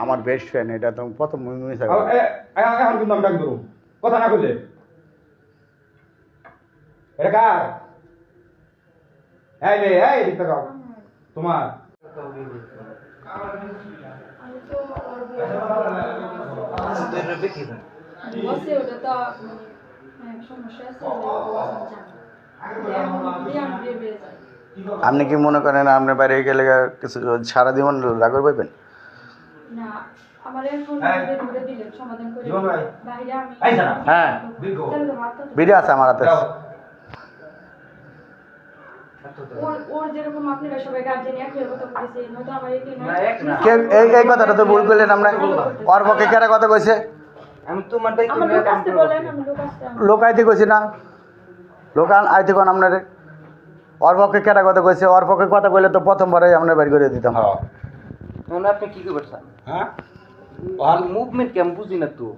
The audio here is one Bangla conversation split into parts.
আমার বেস্ট ফ্রেন্ড এটা তো প্রথম এ- এখন কিন্তু আমি ডাক ধরুন কথা না কইলে। এটা কার? এই মেয়ে এই দিকটা কাও তোমার। হ্যাঁ আপনি কি মনে করেন আপনি বাইরে গেলে কিছু সারা জীবন রাগর পাইবেন? না আমার এখন হ্যাঁ। ঘুরে সমাধান করে বাইরে আমি হ্যাঁ। ভিডিও আছে আমার হাতে। আপনারা এই কথাটা তো ভুল করলেন আমরা। ওর পক্ষে কেরা কথা কইছে? লোক আইতে কইছি না। লোক আন- আইতে কোন আপনারে? ওর পক্ষে কেটা কথা কইছে? ওর পক্ষে কথা কইলে তো প্রথমবারে আমরা বের করে দিতাম। হ্যাঁ আপনি কি করবেন স্যার হ্যাঁ? মুভমেন্ট কেমন বুঝি না তো।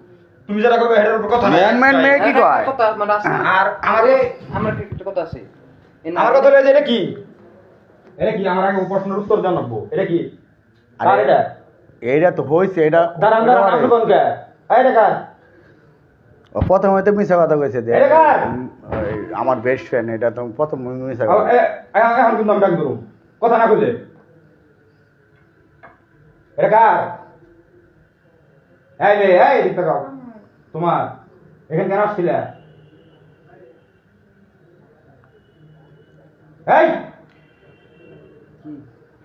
তুমি এটার উপর কথা নাই। Movement মেয়ে কি কয়? কথা মানে আছে। আর আমার আরে আমার কি কথা আছে। আমার কথা হলো এটা কি? এটা কি? আমার আগে প্রশ্নের উত্তর জানাব এটা কি? আর এটা? এইটা তো হইছে এটা দাঁড়ান দাঁড়ান আপনি কোন কে এটা কার? ও প্রথম হইতে মিছা কথা কইছে যে আমার বেস্ট ফ্রেন্ড এটা তো প্রথম মিছা আ- কথা এখন কিন্তু আমি ডাক ধরুন। কথা না কইলে। এটা কার? এই মেয়ে এই দিকটা কাও তোমার এখানে কেন আসছিলে? এই!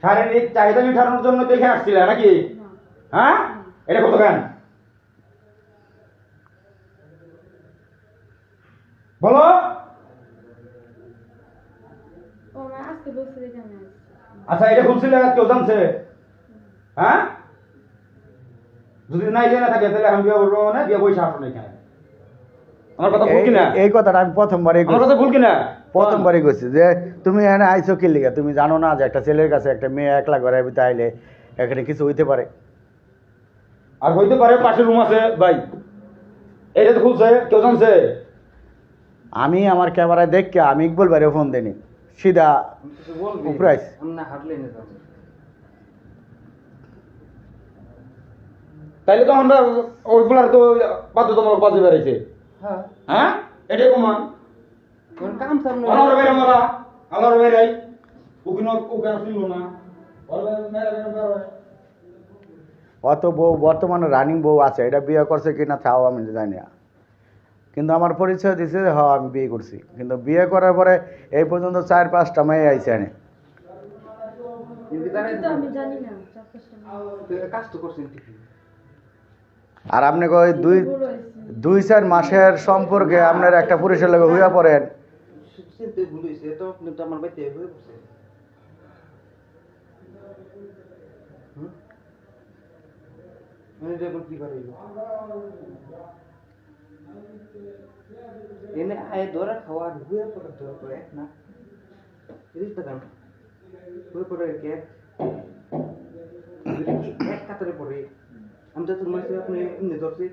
শারীরিক চাহিদা মেটানোর জন্য দেখে আসছিলে নাকি? হ্যাঁ? এটা কত কেন? বলো। আচ্ছা এটা খুলছিলে কেউ জানছে? হ্যাঁ? যদি নাই জেনে থাকে তাহলে আমি বিয়ে করব না বিয়ে বসে আসো না এখানে। আমার কথা ভুল কিনা? এই- কথাটা আমি প্রথমবারই আমার কথা ভুল কিনা? প্রথমবারই কইছি যে তুমি এখানে আইছো কি লিগা? তুমি জানো না যে একটা ছেলের কাছে একটা মেয়ে একলা ঘরে ভিতরে আইলে এখানে কিছু হইতে পারে। আর হইতে পারে পাশের রুম আছে ভাই। এটা তো খুলছে কেউ জানছে? আমি আমার ক্যামেরায় দেখকে আমি ইকবল বাইরে ফোন দেনি সিধা আমি কিছু বলবি? উপরে আইছে। আমি না হাঁটলে না তাইলে তো আমরা ওইগুলার তো বাধ্যতামূলক বাজে বেড়াইছে হ্যাঁ। হ্যাঁ? এটাই প্রমাণ। কাম সামনে মারা। শুনলো না। অত বউ বর্তমানে রানিং বউ আছে। এটা বিয়ে করছে কি না তাও আমি জানি না। কিন্তু আমার পরিচয় দিছে যে হ্যাঁ আমি বিয়ে করছি। কিন্তু বিয়ে করার পরে এই পর্যন্ত চার পাঁচটা মেয়ে আইছে এনে। কাজ তো করছেন আর আপনি কই দুই দুই চার মাসের সম্পর্কে আপনার একটা পুরুষের লগে হইয়া পড়েন। এনে পড়ে না। পড়ে এক কাতারে পড়ে। আমি তো তোমার সাথে